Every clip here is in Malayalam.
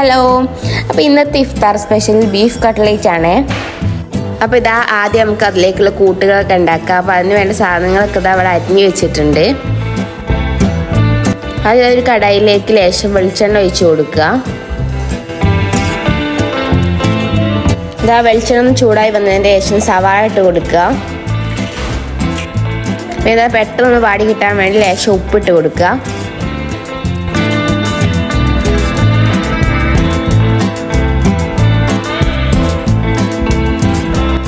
ഹലോ അപ്പോൾ ഇന്നത്തെ ഇഫ്താർ സ്പെഷ്യൽ ബീഫ് കട്ട്ലേറ്റ് ആണ്. അപ്പോൾ ഇതാ ആദ്യം നമുക്ക് അതിലേക്കുള്ള കൂട്ടുകളൊക്കെ ഉണ്ടാക്കാം. അപ്പോൾ അതിന് വേണ്ട സാധനങ്ങളൊക്കെ ഇതാ അവിടെ അരിഞ്ഞു വെച്ചിട്ടുണ്ട്. അതിൽ ഒരു കടായിലേക്ക് ലേശം വെളിച്ചെണ്ണ ഒഴിച്ച് കൊടുക്കുക. ഇതാ വെളിച്ചെണ്ണ ചൂടായി വന്നതിന്റെ ശേഷം സവാള ഇട്ട് കൊടുക്കുക. ഇതാ പെട്ടെന്ന് വാടി കിട്ടാൻ വേണ്ടി ലേശം ഉപ്പിട്ട് കൊടുക്കുക.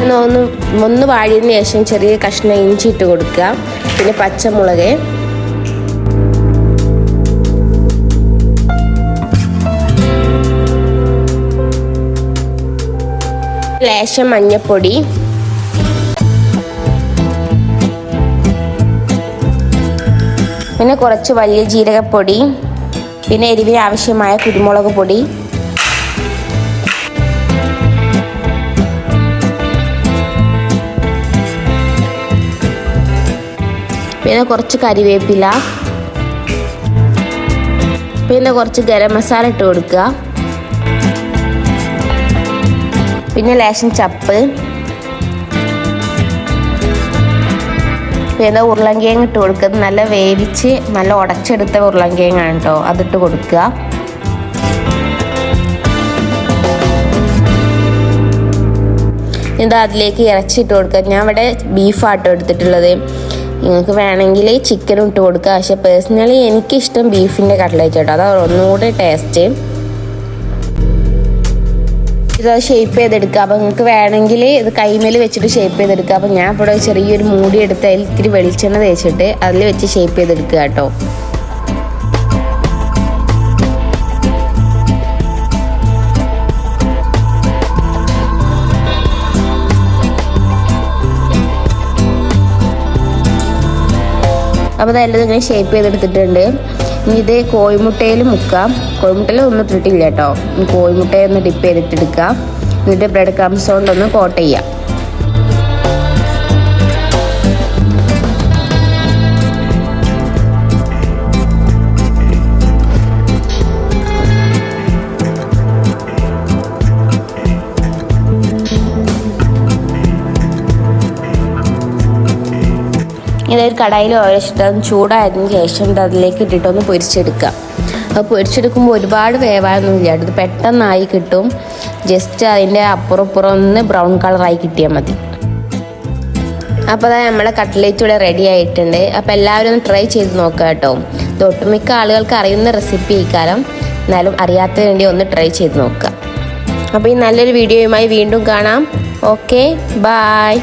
പിന്നെ ഒന്ന് ഒന്ന് വാഴിയതിന് ശേഷം ചെറിയ കഷ്ണം ഇഞ്ചി ഇട്ട് കൊടുക്കുക. പിന്നെ പച്ചമുളക്. ലേശം മഞ്ഞപ്പൊടി. പിന്നെ കുറച്ച് വലിയ ജീരകപ്പൊടി. പിന്നെ എരിവിന് ആവശ്യമായ കുരുമുളക് പൊടി. പിന്നെ കുറച്ച് കരിവേപ്പില. പിന്നെ കുറച്ച് ഗരം മസാല ഇട്ട് കൊടുക്കുക. പിന്നെ ലേശം ചപ്പ്. പിന്നെ ഉരുളങ്കിഴങ്ങ് ഇട്ട് കൊടുക്കുക. നല്ല വേവിച്ച് നല്ല ഉടച്ചെടുത്ത ഉരുളങ്കിഴങ്ങാണ് കേട്ടോ. അതിട്ട് കൊടുക്കുക. ഇത് അതിലേക്ക് ഇറച്ചി ഇട്ട് കൊടുക്കുക. ഞാൻ ഇവിടെ ബീഫാട്ടോ എടുത്തിട്ടുള്ളത്. നിങ്ങൾക്ക് വേണമെങ്കിൽ ചിക്കനും ഇട്ട് കൊടുക്കുക പക്ഷെ പേഴ്സണലി എനിക്കിഷ്ടം ബീഫിന്റെ കട്ട്ലേറ്റ് കേട്ടോ. അതാണ് ഒന്നുകൂടെ ടേസ്റ്റ് ഇത് ഷേപ്പ് ചെയ്തെടുക്കുക അപ്പോൾ നിങ്ങൾക്ക് വേണമെങ്കിൽ ഇത് കൈമേൽ വെച്ചിട്ട് ഷേപ്പ് ചെയ്തെടുക്കുക അപ്പോൾ ഞാൻ ഇവിടെ ചെറിയൊരു മൂടി എടുത്ത് അതിൽ ഇത്തിരി വെളിച്ചെണ്ണ തേച്ചിട്ട് അതിൽ വെച്ച് ഷേപ്പ് ചെയ്തെടുക്കുക കേട്ടോ. അപ്പോൾ അതെല്ലാം ഇങ്ങനെ ഷേപ്പ് ചെയ്തെടുത്തിട്ടുണ്ട്. ഇനി ഇത് കോഴിമുട്ടയിൽ മുക്കാം. കോഴിമുട്ടയിൽ ഒന്നും ഇട്ടിട്ടില്ല കേട്ടോ കോഴിമുട്ടയൊന്ന് ഡിപ്പ് ചെയ്തിട്ടെടുക്കാം എന്നിട്ട് ബ്രെഡ് ക്രംസ് കൊണ്ടൊന്ന് കോട്ട് ചെയ്യാം. ഇതൊരു കടായിൽ ഓരോ ചൂടായതിനു ശേഷം അതിലേക്ക് ഇട്ടിട്ടൊന്ന് പൊരിച്ചെടുക്കുക. അപ്പോൾ പൊരിച്ചെടുക്കുമ്പോൾ ഒരുപാട് വേവാനൊന്നുമില്ല. ഇത് പെട്ടെന്നായി കിട്ടും. ജസ്റ്റ് അതിന്റെ അപ്പുറം ഒന്ന് ബ്രൗൺ കളറായി കിട്ടിയാൽ മതി. അപ്പോൾ അതായത് നമ്മുടെ കട്ട്ലേറ്റ് ഇവിടെ റെഡി ആയിട്ടുണ്ട്. അപ്പോൾ എല്ലാവരും ഒന്ന് ട്രൈ ചെയ്ത് നോക്കുക കേട്ടോ. ഇത് ഒട്ടുമിക്ക ആളുകൾക്ക് അറിയുന്ന റെസിപ്പി ഇക്കാലം കാലം എന്നാലും അറിയാത്ത വേണ്ടി ഒന്ന് ട്രൈ ചെയ്ത് നോക്കുക. അപ്പോൾ ഈ നല്ലൊരു വീഡിയോയുമായി വീണ്ടും കാണാം. Okay bye